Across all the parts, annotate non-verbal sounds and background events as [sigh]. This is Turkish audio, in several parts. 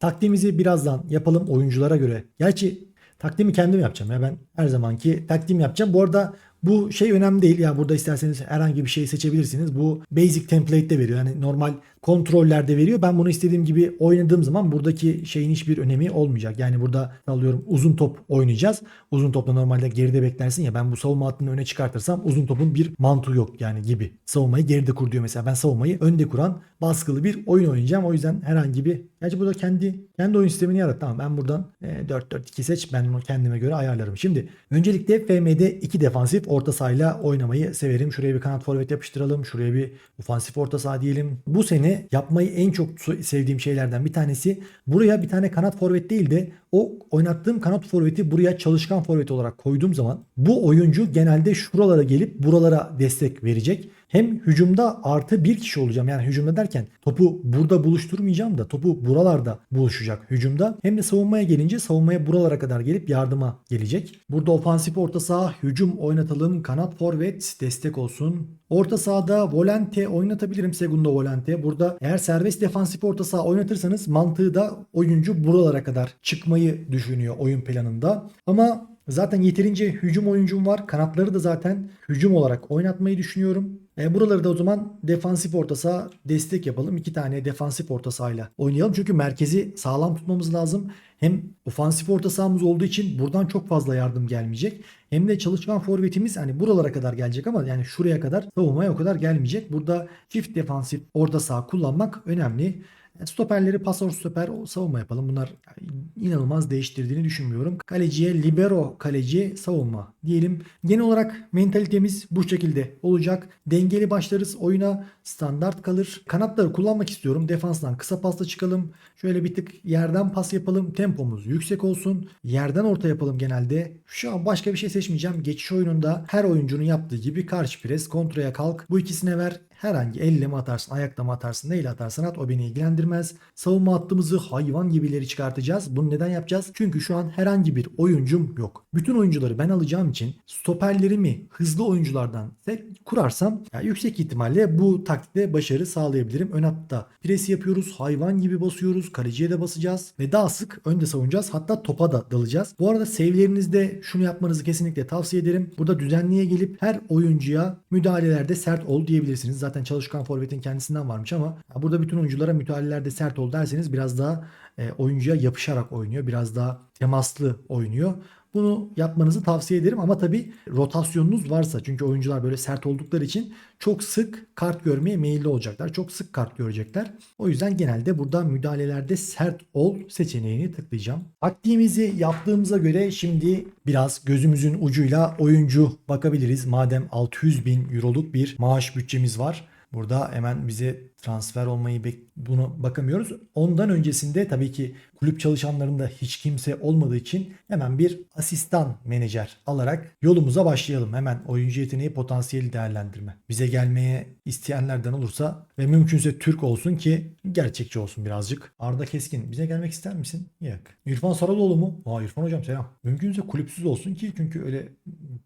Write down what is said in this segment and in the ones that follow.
Taktiğimizi birazdan yapalım oyunculara göre. Gerçi taktiğimi kendim yapacağım ya ben her zamanki taktiğimi yapacağım. Bu arada bu şey önemli değil ya burada isterseniz herhangi bir şey seçebilirsiniz. Bu basic template'de veriyor. Yani normal kontrollerde veriyor. Ben bunu istediğim gibi oynadığım zaman buradaki şeyin hiçbir önemi olmayacak. Yani burada alıyorum uzun top oynayacağız. Uzun topla normalde geride beklersin ya ben bu savunma hattını öne çıkartırsam uzun topun bir mantığı yok yani gibi. Savunmayı geride kur diyor mesela. Ben savunmayı önde kuran baskılı bir oyun oynayacağım. O yüzden herhangi bir Gerçi burada kendi kendi oyun sistemini yarat. Tamam ben buradan e, 4-4-2 seç. Ben onu kendime göre ayarlarım. Şimdi öncelikle FM'de iki defansif orta sahayla oynamayı severim. Şuraya bir kanat forvet yapıştıralım. Şuraya bir ofansif orta saha diyelim. Bu sene yapmayı en çok sevdiğim şeylerden bir tanesi buraya bir tane kanat forvet değil de o oynattığım kanat forveti buraya çalışkan forvet olarak koyduğum zaman bu oyuncu genelde şuralara gelip buralara destek verecek. Hem hücumda artı bir kişi olacağım. Yani hücumda derken topu burada buluşturmayacağım da topu buralarda buluşacak hücumda. Hem de savunmaya gelince savunmaya buralara kadar gelip yardıma gelecek. Burada ofansif orta saha hücum oynatalım. Kanat forvet destek olsun. Orta sahada volante oynatabilirim segundo volante. Burada eğer serbest defansif orta saha oynatırsanız mantığı da oyuncu buralara kadar çıkmayı düşünüyor oyun planında. Ama Zaten yeterince hücum oyuncum var. Kanatları da zaten hücum olarak oynatmayı düşünüyorum. E, buraları da o zaman defansif orta saha destek yapalım. İki tane defansif orta sahayla oynayalım. Çünkü merkezi sağlam tutmamız lazım. Hem ofansif orta sahamız olduğu için buradan çok fazla yardım gelmeyecek. Hem de çalışkan forvetimiz hani buralara kadar gelecek ama yani şuraya kadar savunmaya o kadar gelmeyecek. Burada çift defansif orta saha kullanmak önemli. Stoperleri pasör stoper savunma yapalım. Bunlar inanılmaz değiştirdiğini düşünmüyorum. Kaleciye libero kaleci savunma diyelim. Genel olarak mentalitemiz bu şekilde olacak. Dengeli başlarız oyuna standart kalır. Kanatları kullanmak istiyorum. Defanstan kısa pasla çıkalım. Şöyle bir tık yerden pas yapalım. Tempomuz yüksek olsun. Yerden orta yapalım genelde. Şu an başka bir şey seçmeyeceğim. Geçiş oyununda her oyuncunun yaptığı gibi karşı pres, kontraya kalk. Bu ikisine ver. Herhangi elle mi atarsın, ayakla mı atarsın, neyle atarsan at o beni ilgilendirmez. Savunma hattımızı hayvan gibileri çıkartacağız. Bunu neden yapacağız? Çünkü şu an herhangi bir oyuncum yok. Bütün oyuncuları ben alacağım için stoperlerimi hızlı oyunculardan kurarsam ya yüksek ihtimalle bu taktikte başarı sağlayabilirim. Ön hatta pres yapıyoruz, hayvan gibi basıyoruz, kaleciye de basacağız ve daha sık önde savunacağız. Hatta topa da dalacağız. Bu arada save'lerinizde şunu yapmanızı kesinlikle tavsiye ederim. Burada düzenliye gelip her oyuncuya müdahalelerde sert ol diyebilirsiniz. Zaten çalışkan forvetin kendisinden varmış ama burada bütün oyunculara müdahalelerde sert ol derseniz biraz daha e, oyuncuya yapışarak oynuyor. Biraz daha temaslı oynuyor. Bunu yapmanızı tavsiye ederim ama tabi rotasyonunuz varsa çünkü oyuncular böyle sert oldukları için çok sık kart görmeye meyilli olacaklar. Çok sık kart görecekler. O yüzden genelde burada müdahalelerde sert ol seçeneğini tıklayacağım. Taktiğimizi yaptığımıza göre şimdi biraz gözümüzün ucuyla oyuncu bakabiliriz. Madem 600 bin euroluk bir maaş bütçemiz var. Burada hemen bize transfer olmayı bunu bakamıyoruz. Ondan öncesinde tabii ki kulüp çalışanlarında hiç kimse olmadığı için hemen bir asistan menajer alarak yolumuza başlayalım. Hemen oyuncu yeteneği potansiyeli değerlendirme. Bize gelmeye isteyenlerden olursa ve mümkünse Türk olsun ki gerçekçi olsun birazcık. Arda Keskin bize gelmek ister misin? Yok. İrfan Saraloğlu mu? Aa İrfan hocam selam. Mümkünse kulüpsüz olsun ki çünkü öyle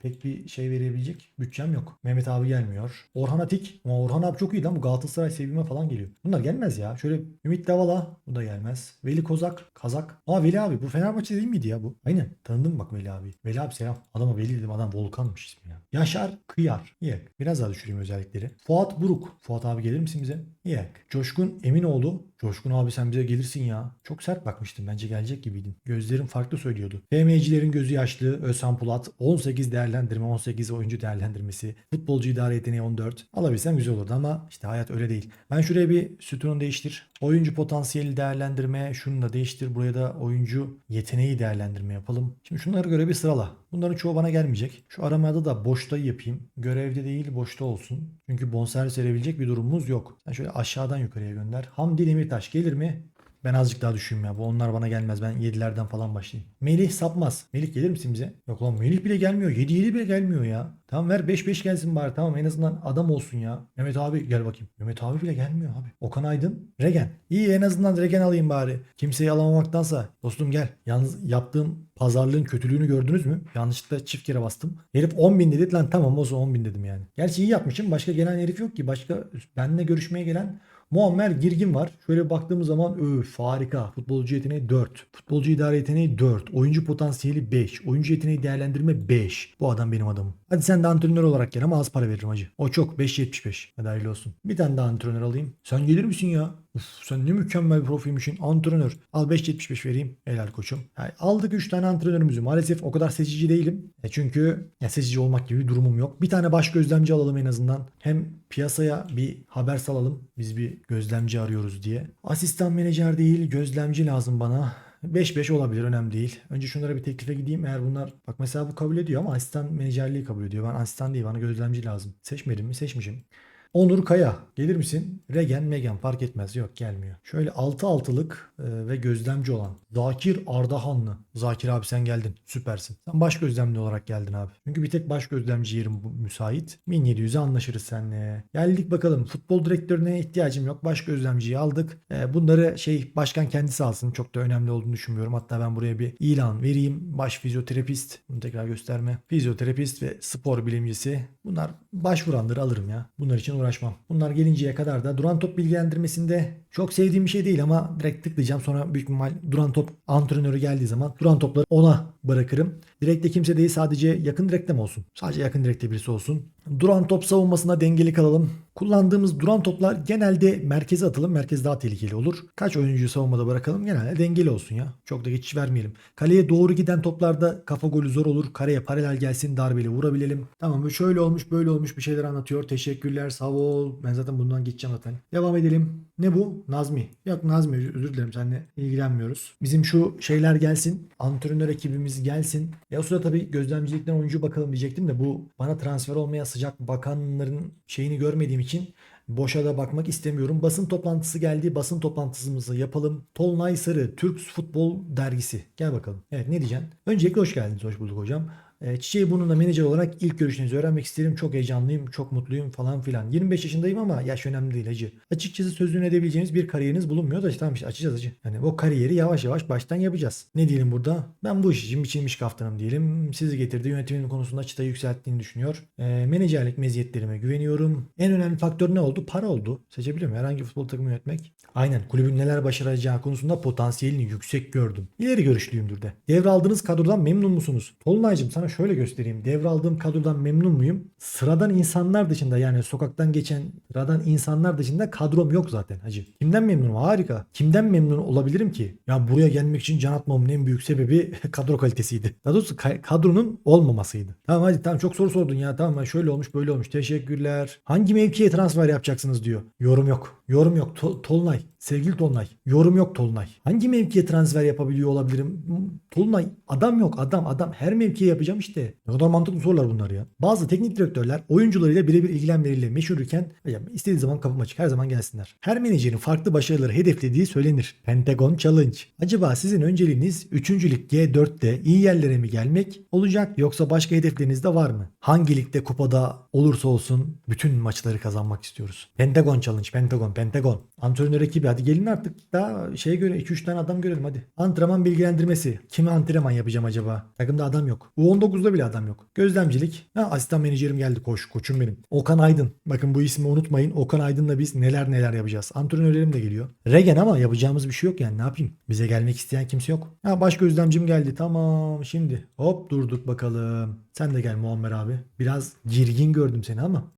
pek bir şey verebilecek bütçem yok. Mehmet abi gelmiyor. Orhan Atik. Orhan abi çok iyi lan bu Galatasaray sevgime falan geliyor. Bunlar gelmez ya. Şöyle Ümit Davala bu da gelmez. Veli Kozak, Kazak. Aa Veli abi bu Fenerbahçe değil miydi ya bu? Aynen. Tanıdım bak Veli abi. Veli abi selam. Adama Veli dedim adam Volkan'mış ismi ya. Yaşar Kıyar. Yok. Biraz daha düşüreyim özellikleri. Fuat Buruk. Fuat abi gelir misin bize? Yok. Coşkun Eminoğlu. Coşkun abi sen bize gelirsin ya. Çok sert bakmıştın. Bence gelecek gibiydin. Gözlerin farklı söylüyordu. FM'cilerin gözü yaşlı. Özhan Pulat. 18 değerlendirme. 18 oyuncu değerlendirmesi. Futbolcu idare yeteneği 14. Alabilsem güzel olurdu ama işte hayat öyle değil. Ben şuraya bir sütunu değiştir. Oyuncu potansiyeli değerlendirme. Şunu da değiştir. Buraya da oyuncu yeteneği değerlendirme yapalım. Şimdi şunları göre bir sırala. Bunların çoğu bana gelmeyecek. Şu aramada da boşta yapayım. Görevde değil boşta olsun. Çünkü bonservis verebilecek bir durumumuz yok. Sen şöyle aşağıdan yukarıya gönder. Hamdi Demirtaş gelir mi? Ben azıcık daha düşeyim ya. Bu onlar bana gelmez. Ben 7'lerden falan başlayayım. Melih sapmaz. Melih gelir misin bize? Yok lan Melih bile gelmiyor. 7-7 bile gelmiyor ya. Tamam ver 5-5 gelsin bari. Tamam en azından adam olsun ya. Mehmet abi gel bakayım. Mehmet abi bile gelmiyor abi. Okan Aydın. Regen. İyi en azından Regen alayım bari. Kimseyi alamamaktansa. Dostum gel. Yalnız yaptığım pazarlığın kötülüğünü gördünüz mü? Yanlışlıkla çift kere bastım. Herif 10 bin dedi. Lan tamam o zaman 10 bin dedim yani. Gerçi iyi yapmışım. Başka gelen herif yok ki. Başka benimle görüşmeye gelen Muammer Girgin var. Şöyle baktığımız zaman öf harika. Futbolcu yeteneği 4. Futbolcu idare yeteneği 4. Oyuncu potansiyeli 5. Oyuncu yeteneği değerlendirme 5. Bu adam benim adamım. Hadi sen de antrenör olarak gel ama az para veririm hacı. O çok 5.75. Hadi hayırlı olsun. Bir tane daha antrenör alayım. Sen gelir misin ya? Uf, sen ne mükemmel bir profilmişsin. Antrenör. Al 5.75 vereyim. Helal koçum. Yani aldık 3 tane antrenörümüzü. Maalesef o kadar seçici değilim. E çünkü ya seçici olmak gibi bir durumum yok. Bir tane baş gözlemci alalım en azından. Hem piyasaya bir haber salalım. Biz bir gözlemci arıyoruz diye. Asistan menajer değil gözlemci lazım bana. 5-5 olabilir önemli değil. Önce şunlara bir teklife gideyim. Eğer bunlar bak mesela bu kabul ediyor ama asistan menajerliği kabul ediyor. Ben asistan değil bana gözlemci lazım. Seçmedim mi? Seçmişim. Onur Kaya gelir misin? Regen Megan fark etmez. Yok gelmiyor. Şöyle 6 altılık e, ve gözlemci olan Zakir Ardahanlı. Zakir abi sen geldin. Süpersin. Sen baş gözlemci olarak geldin abi. Çünkü bir tek baş gözlemci yerim bu müsait. 1700'e anlaşırız seninle. Geldik bakalım. Futbol direktörüne ihtiyacım yok. Baş gözlemciyi aldık. E, bunları şey başkan kendisi alsın. Çok da önemli olduğunu düşünmüyorum. Hatta ben buraya bir ilan vereyim. Baş fizyoterapist. Bunu tekrar gösterme. Fizyoterapist ve spor bilimcisi. Bunlar başvuranları alırım ya. Bunlar için uğraşmam. Bunlar gelinceye kadar da duran top bilgilendirmesinde çok sevdiğim bir şey değil ama direkt tıklayacağım. Sonra büyük ihtimal duran top antrenörü geldiği zaman duran topları ona bırakırım. Direkte kimse değil sadece yakın direkte mi olsun? Sadece yakın direkte birisi olsun. Duran top savunmasına dengeli kalalım. Kullandığımız duran toplar genelde merkeze atalım. Merkez daha tehlikeli olur. Kaç oyuncuyu savunmada bırakalım? Genelde dengeli olsun ya. Çok da geçiş vermeyelim. Kaleye doğru giden toplarda kafa golü zor olur. Kareye paralel gelsin darbeli vurabilelim. Tamam bu şöyle olmuş böyle olmuş bir şeyler anlatıyor. Teşekkürler sağ ol. Ben zaten bundan geçeceğim zaten. Devam edelim. Ne bu? Nazmi. Yok Nazmi özür dilerim seninle ilgilenmiyoruz. Bizim şu şeyler gelsin. Antrenör ekibimiz gelsin. Ya o sırada tabii gözlemcilikten oyuncu bakalım diyecektim de bu bana transfer olmaya sıcak bakanların şeyini görmediğim için boşa da bakmak istemiyorum. Basın toplantısı geldi. Basın toplantımızı yapalım. Tolunay Sarı, Türk Futbol Dergisi. Gel bakalım. Evet ne diyeceksin? Öncelikle hoş geldiniz. Hoş bulduk hocam. E, Çiçeği Burnu'nda menajer olarak ilk görüşlerinizi öğrenmek isterim. Çok heyecanlıyım, çok mutluyum falan filan. 25 yaşındayım ama yaş önemli değil hacı. Açıkçası sözünü edebileceğiniz bir kariyeriniz bulunmuyor da işte tamam işte açacağız hacı. Yani o kariyeri yavaş yavaş baştan yapacağız. Ne diyelim burada? Ben bu iş için biçilmiş kaftanım diyelim. Sizi getirdi yönetimin konusunda çıtayı yükselttiğini düşünüyor. E, menajerlik meziyetlerime güveniyorum. En önemli faktör ne oldu? Para oldu. Seçebiliyor muyum? Herhangi bir futbol takımı yönetmek. Aynen. Kulübün neler başaracağı konusunda potansiyelini yüksek gördüm. İleri görüşlüyümdür de. Devraldığınız kadrodan memnun musunuz? Tolunay'cığım sana şöyle göstereyim. Devraldığım kadrodan memnun muyum? Sıradan insanlar dışında yani sokaktan geçen sıradan insanlar dışında kadrom yok zaten hacı. Kimden memnunum? Harika. Kimden memnun olabilirim ki? Ya buraya gelmek için can atmamın en büyük sebebi [laughs] kadro kalitesiydi. Daha doğrusu ka- kadronun olmamasıydı. Tamam hadi tamam çok soru sordun ya. Tamam şöyle olmuş böyle olmuş. Teşekkürler. Hangi mevkiye transfer yapacaksınız diyor. Yorum yok. Yorum yok. Tol- Tolunay. Sevgili Tolunay. Yorum yok Tolunay. Hangi mevkiye transfer yapabiliyor olabilirim? Tolunay adam yok adam adam. Her mevkiye yapacağım işte. Ne kadar mantıklı sorular bunlar ya. Bazı teknik direktörler oyuncularıyla birebir ilgilenmeleriyle meşhur iken hocam istediği zaman kapım açık her zaman gelsinler. Her menajerin farklı başarıları hedeflediği söylenir. Pentagon Challenge. Acaba sizin önceliğiniz 3. lig G4'te iyi yerlere mi gelmek olacak yoksa başka hedefleriniz de var mı? Hangi ligde kupada olursa olsun bütün maçları kazanmak istiyoruz. Pentagon Challenge, Pentagon, Pentagon. Antrenör ekibi hadi gelin artık daha şeye göre 2-3 tane adam görelim hadi. Antrenman bilgilendirmesi. Kime antrenman yapacağım acaba? Takımda adam yok. U19'da bile adam yok. Gözlemcilik. Ha, asistan menajerim geldi koş koçum benim. Okan Aydın. Bakın bu ismi unutmayın. Okan Aydın'la biz neler neler yapacağız. Antrenörlerim de geliyor. Regen ama yapacağımız bir şey yok yani ne yapayım? Bize gelmek isteyen kimse yok. Ha baş gözlemcim geldi. Tamam şimdi. Hop durduk bakalım. Sen de gel Muammer abi. Biraz girgin gördüm seni ama.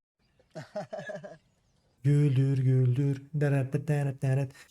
[laughs] Güldür güldür.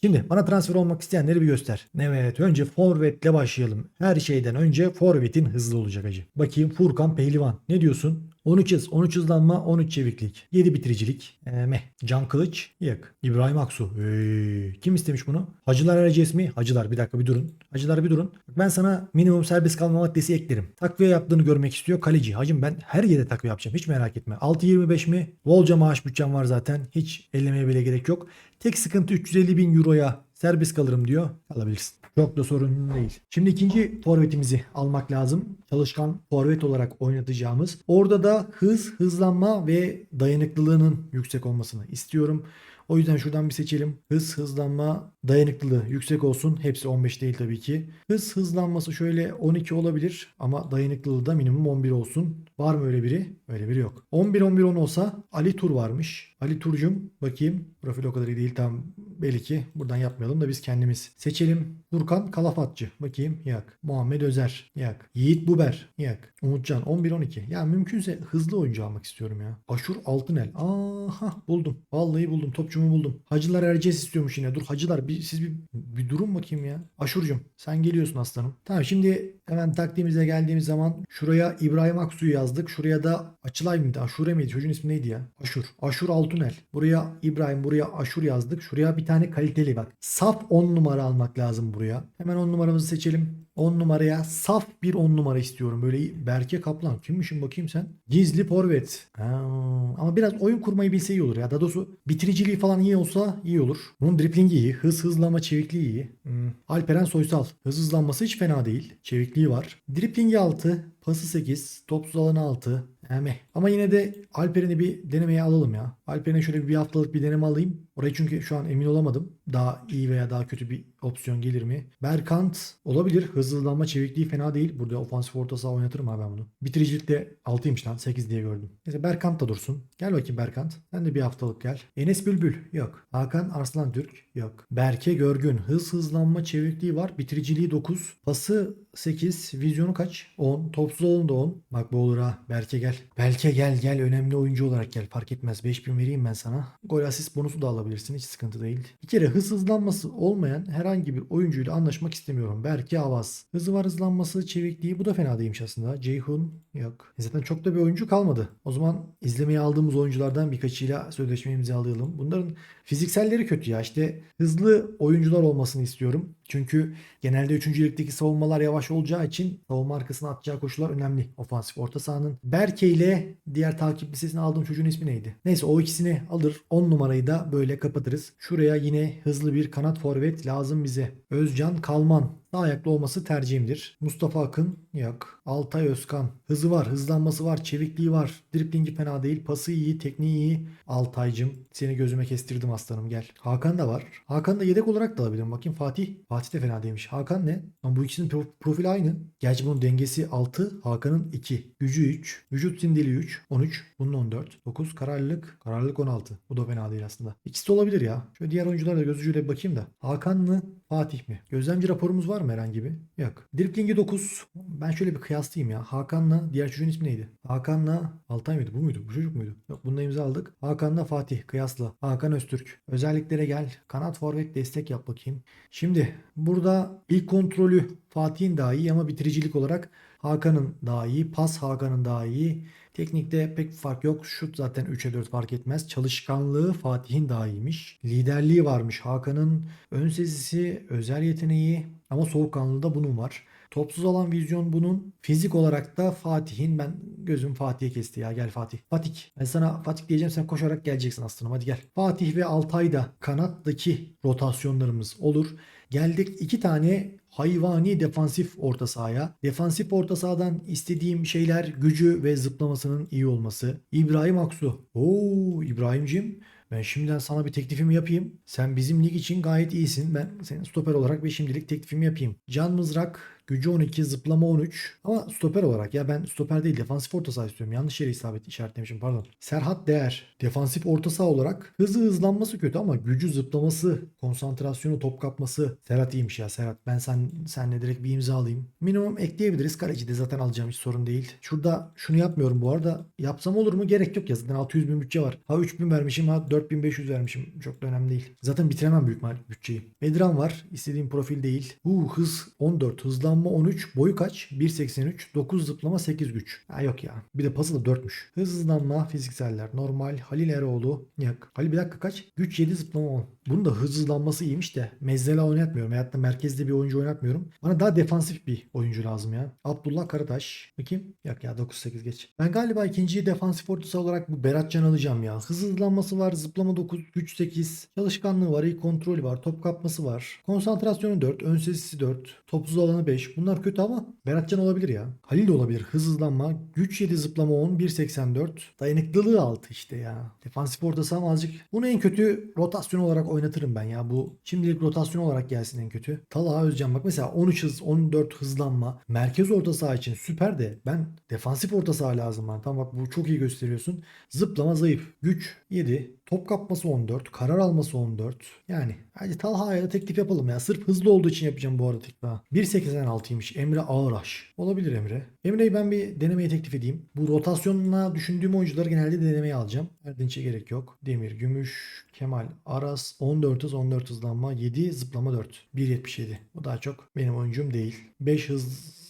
Şimdi bana transfer olmak isteyenleri bir göster. Evet önce forvetle başlayalım. Her şeyden önce forvetin hızlı olacak acı. Bakayım Furkan Pehlivan. Ne diyorsun? 13 hız, 13 hızlanma, 13 çeviklik, 7 bitiricilik. Ee, meh. Can Kılıç, yok. İbrahim Aksu. Hey. Kim istemiş bunu? Hacılar Erciyes mi? Hacılar bir dakika bir durun. Hacılar bir durun. Ben sana minimum serbest kalma maddesi eklerim. Takviye yaptığını görmek istiyor. Kaleci. Hacım ben her yere takviye yapacağım. Hiç merak etme. 6.25 mi? Bolca maaş bütçem var zaten. Hiç ellemeye bile gerek yok. Tek sıkıntı 350 bin euroya serbest kalırım diyor. Alabilirsin. Çok da sorun değil. Şimdi ikinci forvetimizi almak lazım. Çalışkan forvet olarak oynatacağımız. Orada da hız, hızlanma ve dayanıklılığının yüksek olmasını istiyorum. O yüzden şuradan bir seçelim. Hız, hızlanma, dayanıklılığı yüksek olsun. Hepsi 15 değil tabii ki. Hız, hızlanması şöyle 12 olabilir ama dayanıklılığı da minimum 11 olsun. Var mı öyle biri? Öyle biri yok. 11-11-10 olsa Ali Tur varmış. Ali Turcum bakayım. Profil o kadar iyi değil tam belli ki. Buradan yapmayalım da biz kendimiz. Seçelim. Furkan Kalafatçı. Bakayım. Yak. Muhammed Özer. Yak. Yiğit Buber. Yak. Umutcan 11-12. Ya mümkünse hızlı oyuncu almak istiyorum ya. Aşur Altınel. Aha buldum. Vallahi buldum. Topçumu buldum. Hacılar Erciyes istiyormuş yine. Dur hacılar bir, siz bir, bir durun bakayım ya. Aşurcum sen geliyorsun aslanım. Tamam şimdi hemen taktiğimize geldiğimiz zaman şuraya İbrahim Aksu'yu yazdık. Şuraya da Açılay mıydı? Aşure miydi? Çocuğun ismi neydi ya? Aşur. Aşur Altunel. Buraya İbrahim, buraya Aşur yazdık. Şuraya bir tane kaliteli bak. Saf 10 numara almak lazım buraya. Hemen 10 numaramızı seçelim. 10 numaraya saf bir 10 numara istiyorum. Böyle Berke Kaplan. Kimmişim bakayım sen? Gizli forvet. Ha, ama biraz oyun kurmayı bilse iyi olur ya. Daha doğrusu bitiriciliği falan iyi olsa iyi olur. Bunun driplingi iyi. Hız hızlama çevikliği iyi. Hmm. Alperen Soysal. Hız hızlanması hiç fena değil. Çevikliği var. Driplingi 6. Pası 8. Topsuz alanı 6. Yani ama yine de Alperen'i bir denemeye alalım ya. Alperen'e şöyle bir haftalık bir deneme alayım. Orayı çünkü şu an emin olamadım. Daha iyi veya daha kötü bir opsiyon gelir mi? Berkant olabilir. Hızlanma çevikliği fena değil. Burada ofansif orta saha oynatırım ha ben bunu. Bitiricilikte 6'ymış lan 8 diye gördüm. Neyse Berkant da dursun. Gel bakayım Berkant. Sen de bir haftalık gel. Enes Bülbül yok. Hakan Arslan Türk yok. Berke Görgün. Hız hızlanma çevikliği var. Bitiriciliği 9. Pası 8. Vizyonu kaç? 10. Topsuz olun da 10. Bak bu olur ha. Berke gel. Berke gel gel. Önemli oyuncu olarak gel. Fark etmez. 5000 vereyim ben sana. Gol asist bonusu da alabilirsin. Hiç sıkıntı değil. Bir kere hız hızlanması olmayan herhangi bir oyuncuyla anlaşmak istemiyorum. Berke Avaz. Hızı var hızlanması, çevikliği. Bu da fena değilmiş aslında. Ceyhun yok. Zaten çok da bir oyuncu kalmadı. O zaman izlemeye aldığımız oyunculardan birkaçıyla sözleşme imzalayalım. Bunların fizikselleri kötü ya. İşte hızlı oyuncular olmasını istiyorum. Çünkü genelde 3. ligdeki savunmalar yavaş olacağı için savunma arkasına atacağı koşular önemli. Ofansif orta sahanın. Berke ile diğer takip listesine aldığım çocuğun ismi neydi? Neyse o ikisini alır. 10 numarayı da böyle kapatırız. Şuraya yine hızlı bir kanat forvet lazım bize. Özcan Kalman. Sağ ayaklı olması tercihimdir. Mustafa Akın yok. Altay Özkan. Hızı var, hızlanması var, çevikliği var. Driplingi fena değil. Pası iyi, tekniği iyi. Altaycım. Seni gözüme kestirdim aslanım gel. Hakan da var. Hakan da yedek olarak da alabilirim. Bakayım Fatih. Fatih de fena değilmiş. Hakan ne? Ama bu ikisinin pro- profili aynı. Gerçi bunun dengesi 6. Hakan'ın 2. Gücü 3. Vücut sindili 3. 13. Bunun 14. 9. Kararlılık. Kararlılık 16. Bu da fena değil aslında. İkisi de olabilir ya. Şöyle diğer oyunculara da göz bir bakayım da. Hakan mı? Fatih mi? Gözlemci raporumuz var mı herhangi bir? Yok. Driplingi 9. Ben şöyle bir kıyaslayayım ya. Hakan'la diğer çocuğun ismi neydi? Hakan'la Altay mıydı? Bu muydu? Bu çocuk muydu? Yok bunda imza aldık. Hakan'la Fatih kıyasla. Hakan Öztürk. Özelliklere gel. Kanat forvet destek yap bakayım. Şimdi burada ilk kontrolü Fatih'in daha iyi ama bitiricilik olarak Hakan'ın daha iyi. Pas Hakan'ın daha iyi. Teknikte pek bir fark yok. Şut zaten 3'e 4 fark etmez. Çalışkanlığı Fatih'in daha iyiymiş. Liderliği varmış Hakan'ın. Ön sezisi, özel yeteneği ama soğukkanlılığı da bunun var. Topsuz alan vizyon bunun. Fizik olarak da Fatih'in ben gözüm Fatih'e kesti ya gel Fatih. Fatih. Ben sana Fatih diyeceğim sen koşarak geleceksin aslanım hadi gel. Fatih ve Altay da kanattaki rotasyonlarımız olur. Geldik iki tane hayvani defansif orta sahaya. Defansif orta sahadan istediğim şeyler gücü ve zıplamasının iyi olması. İbrahim Aksu. Oo İbrahim'cim ben şimdiden sana bir teklifimi yapayım. Sen bizim lig için gayet iyisin. Ben senin stoper olarak bir şimdilik teklifimi yapayım. Can Mızrak Gücü 12, zıplama 13. Ama stoper olarak ya ben stoper değil defansif orta saha istiyorum. Yanlış yere isabet işaretlemişim pardon. Serhat Değer defansif orta saha olarak hızı hızlanması kötü ama gücü zıplaması, konsantrasyonu, top kapması. Serhat iyiymiş ya Serhat. Ben sen senle direkt bir imza alayım. Minimum ekleyebiliriz. Kaleci de zaten alacağım hiç sorun değil. Şurada şunu yapmıyorum bu arada. Yapsam olur mu? Gerek yok ya. Zaten 600 bin bütçe var. Ha 3000 vermişim ha 4500 vermişim. Çok da önemli değil. Zaten bitiremem büyük bütçeyi. Bedran var. İstediğim profil değil. Bu hız 14. Hızlanma 13. Boyu kaç? 1.83. 9 zıplama 8 güç. Ha yok ya. Bir de da 4'müş. Hız hızlanma fizikseller. Normal. Halil Eroğlu. Yok. Halil bir dakika kaç? Güç 7 zıplama 10. Bunun da hız hızlanması iyiymiş de. Mezzela oynatmıyorum. Da merkezde bir oyuncu oynatmıyorum. Bana daha defansif bir oyuncu lazım ya. Abdullah Karataş. Bakayım. Yok ya 9-8 geç. Ben galiba ikinci defansif ortası olarak bu Beratcan alacağım ya. Hız hızlanması var. Zıplama 9. Güç 8. Çalışkanlığı var. iyi kontrolü var. Top kapması var. Konsantrasyonu 4. Ön sesisi 4. Topsuz alanı 5. Bunlar kötü ama Beratcan olabilir ya. Halil de olabilir. Hız hızlanma. Güç 7 zıplama 10. 1.84. Dayanıklılığı 6 işte ya. Defansif ortası ama azıcık. Bunu en kötü rotasyon olarak oynatırım ben ya. Bu şimdilik rotasyon olarak gelsin en kötü. Talha Özcan bak mesela 13 hız 14 hızlanma. Merkez orta saha için süper de ben defansif orta saha lazım bana. Tamam bak bu çok iyi gösteriyorsun. Zıplama zayıf. Güç 7. Top kapması 14. Karar alması 14. Yani hadi Talha'ya da teklif yapalım ya. Sırf hızlı olduğu için yapacağım bu arada teklif. ha. 1.86'ymış. Emre Ağıraş. Olabilir Emre. Emre'yi ben bir denemeye teklif edeyim. Bu rotasyonuna düşündüğüm oyuncuları genelde denemeye alacağım. Erdinç'e gerek yok. Demir, Gümüş, Kemal, Aras 14 hız 14 hızlanma 7 zıplama 4. 1.77. Bu daha çok benim oyuncum değil. 5 hız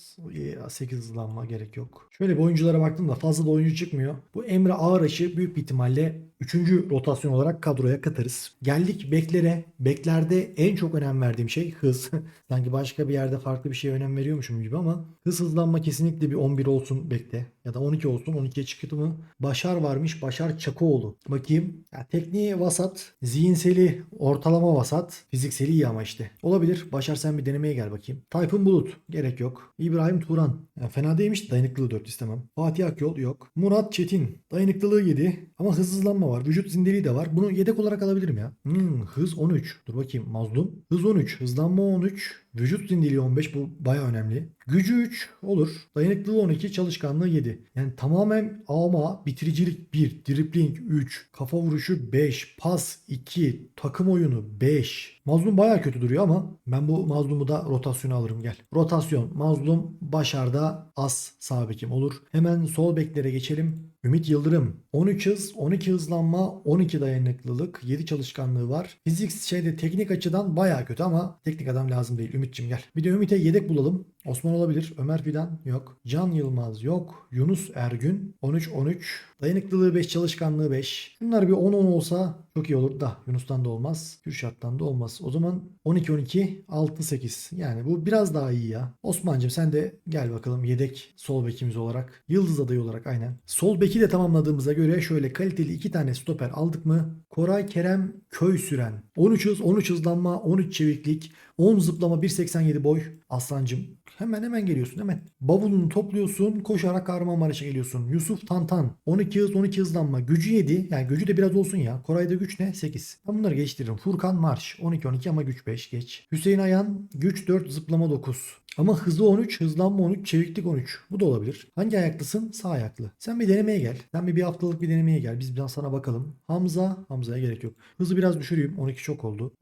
8 hızlanma gerek yok. Şöyle bir oyunculara baktım da fazla da oyuncu çıkmıyor. Bu Emre Ağıraş'ı büyük bir ihtimalle 3. rotasyon olarak kadroya katarız. Geldik beklere. Beklerde en çok önem verdiğim şey hız. [laughs] Sanki başka bir yerde farklı bir şeye önem veriyormuşum gibi ama hız hızlanma kesinlikle bir 11 olsun bekle. Ya da 12 olsun. 12'ye çıktı mı? Başar varmış. Başar Çakoğlu. Bakayım. Ya, tekniği vasat. Zihinseli ortalama vasat. Fizikseli iyi ama işte. Olabilir. Başar sen bir denemeye gel bakayım. Tayfun Bulut. Gerek yok. İbrahim Turan. Ya, fena değilmiş. Dayanıklılığı 4 istemem. Fatih Akyol yok. Murat Çetin. Dayanıklılığı 7. Ama hız hızlanma var. Vücut zindeliği de var. Bunu yedek olarak alabilirim ya. Hmm, hız 13. Dur bakayım. Mazlum. Hız 13. Hızlanma 13. Vücut zindeliği 15. Bu baya önemli. Gücü 3 olur. Dayanıklılığı 12. Çalışkanlığı 7. Yani tamamen ama bitiricilik 1. Dribling 3. Kafa vuruşu 5. Pas 2. Takım oyunu 5. Mazlum baya kötü duruyor ama ben bu mazlumu da rotasyona alırım gel. Rotasyon. Mazlum başarda as sağ olur. Hemen sol beklere geçelim. Ümit Yıldırım 13 hız, 12 hızlanma, 12 dayanıklılık, 7 çalışkanlığı var. Fizik şeyde teknik açıdan baya kötü ama teknik adam lazım değil. Ümitçim gel. Bir de Ümit'e yedek bulalım. Osman olabilir. Ömer Fidan yok. Can Yılmaz yok. Yunus Ergün 13 13. Dayanıklılığı 5, çalışkanlığı 5. Bunlar bir 10 10 olsa çok iyi olur da Yunus'tan da olmaz. Kürşat'tan da olmaz. O zaman 12 12 6 8. Yani bu biraz daha iyi ya. Osman'cığım sen de gel bakalım yedek sol bekimiz olarak. Yıldız adayı olarak aynen. Sol beki de tamamladığımıza göre şöyle kaliteli iki tane stoper aldık mı? Koray Kerem Köy süren. 13 hız, 13 hızlanma, 13 çeviklik, 10 zıplama, 1.87 boy. Aslancım hemen hemen geliyorsun hemen. Bavulunu topluyorsun koşarak Kahramanmaraş'a geliyorsun. Yusuf Tantan 12 hız 12 hızlanma gücü 7 yani gücü de biraz olsun ya. Koray'da güç ne? 8. Ben bunları geçtiririm. Furkan Marş 12 12 ama güç 5 geç. Hüseyin Ayan güç 4 zıplama 9. Ama hızı 13, hızlanma 13, çeviklik 13. Bu da olabilir. Hangi ayaklısın? Sağ ayaklı. Sen bir denemeye gel. Sen bir, bir haftalık bir denemeye gel. Biz biraz sana bakalım. Hamza, Hamza'ya gerek yok. Hızı biraz düşüreyim. 12 çok oldu.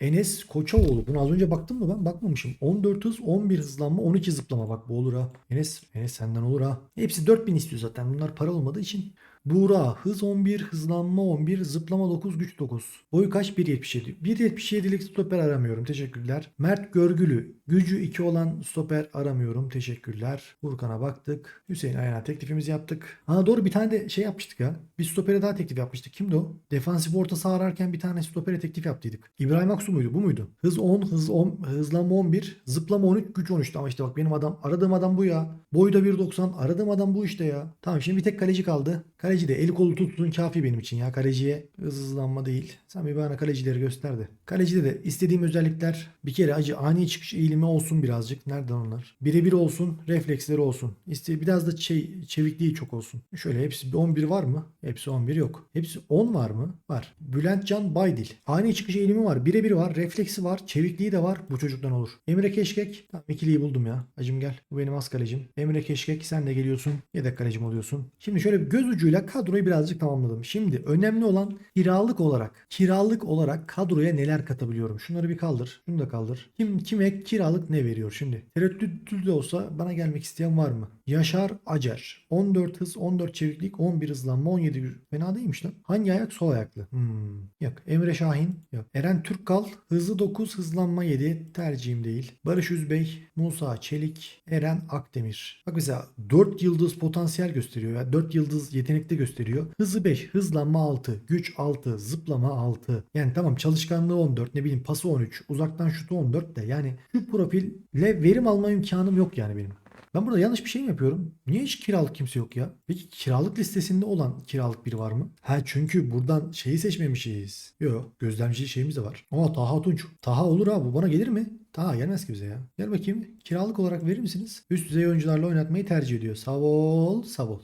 Enes Koçaoğlu. Bunu az önce baktım mı ben? Bakmamışım. 14 hız, 11 hızlanma, 12 zıplama. Bak bu olur ha. Enes, Enes senden olur ha. Hepsi 4000 istiyor zaten. Bunlar para olmadığı için. Buğra hız 11, hızlanma 11, zıplama 9, güç 9. Boyu kaç? 1.77. 1.77'lik stoper aramıyorum. Teşekkürler. Mert Görgülü. Gücü 2 olan stoper aramıyorum. Teşekkürler. Furkan'a baktık. Hüseyin Ayhan'a teklifimizi yaptık. Ha doğru bir tane de şey yapmıştık ya. Bir stopere daha teklif yapmıştık. Kimdi o? Defansif orta saha ararken bir tane stopere teklif yaptıydık. İbrahim Aksu muydu? Bu muydu? Hız 10, hız 10, hızlanma 11, zıplama 13, güç 13. Ama işte bak benim adam, aradığım adam bu ya. Boyu da 1.90. Aradığım adam bu işte ya. Tamam şimdi bir tek kaleci kaldı. Kaleci de eli kolu tutsun kafi benim için ya. Kaleciye hız hızlanma değil. Sen bir bana kalecileri göster de. Kalecide de istediğim özellikler bir kere acı ani çıkış eğilimi olsun birazcık. Nereden onlar? Birebir olsun, refleksleri olsun. İste biraz da şey çevikliği çok olsun. Şöyle hepsi 11 var mı? Hepsi 11 yok. Hepsi 10 var mı? Var. Bülent Can Baydil. Ani çıkış eğilimi var. Birebir var. Refleksi var. Çevikliği de var. Bu çocuktan olur. Emre Keşkek. Tamam ikiliyi buldum ya. Acım gel. Bu benim az kalecim. Emre Keşkek sen de geliyorsun. Yedek kalecim oluyorsun. Şimdi şöyle göz ucuyla kadroyu birazcık tamamladım. Şimdi önemli olan kiralık olarak. Kiralık olarak kadroya neler katabiliyorum? Şunları bir kaldır. Şunu da kaldır. Kim kime kiralık ne veriyor şimdi? Tereddütlü de olsa bana gelmek isteyen var mı? Yaşar Acar. 14 hız, 14 çeviklik, 11 hızlanma, 17 güç. Fena değilmiş lan. Hangi ayak? Sol ayaklı. Hmm. Yok. Emre Şahin. Yok. Eren Türkkal. Hızlı 9, hızlanma 7. Tercihim değil. Barış Üzbey. Musa Çelik. Eren Akdemir. Bak mesela 4 yıldız potansiyel gösteriyor. Ya 4 yıldız yetenekte gösteriyor. Hızı 5, hızlanma 6, güç 6, zıplama 6. Yani tamam çalışkanlığı 14, ne bileyim pası 13, uzaktan şutu 14 de yani şu profille verim alma imkanım yok yani benim. Ben burada yanlış bir şey mi yapıyorum? Niye hiç kiralık kimse yok ya? Peki kiralık listesinde olan kiralık biri var mı? Ha çünkü buradan şeyi seçmemişiz. Yok gözlemci şeyimiz de var. Aa Taha Tunç. Taha olur abi bana gelir mi? Taha gelmez ki bize ya. Gel bakayım. Kiralık olarak verir misiniz? Üst düzey oyuncularla oynatmayı tercih ediyor. Sağ ol, sağ ol.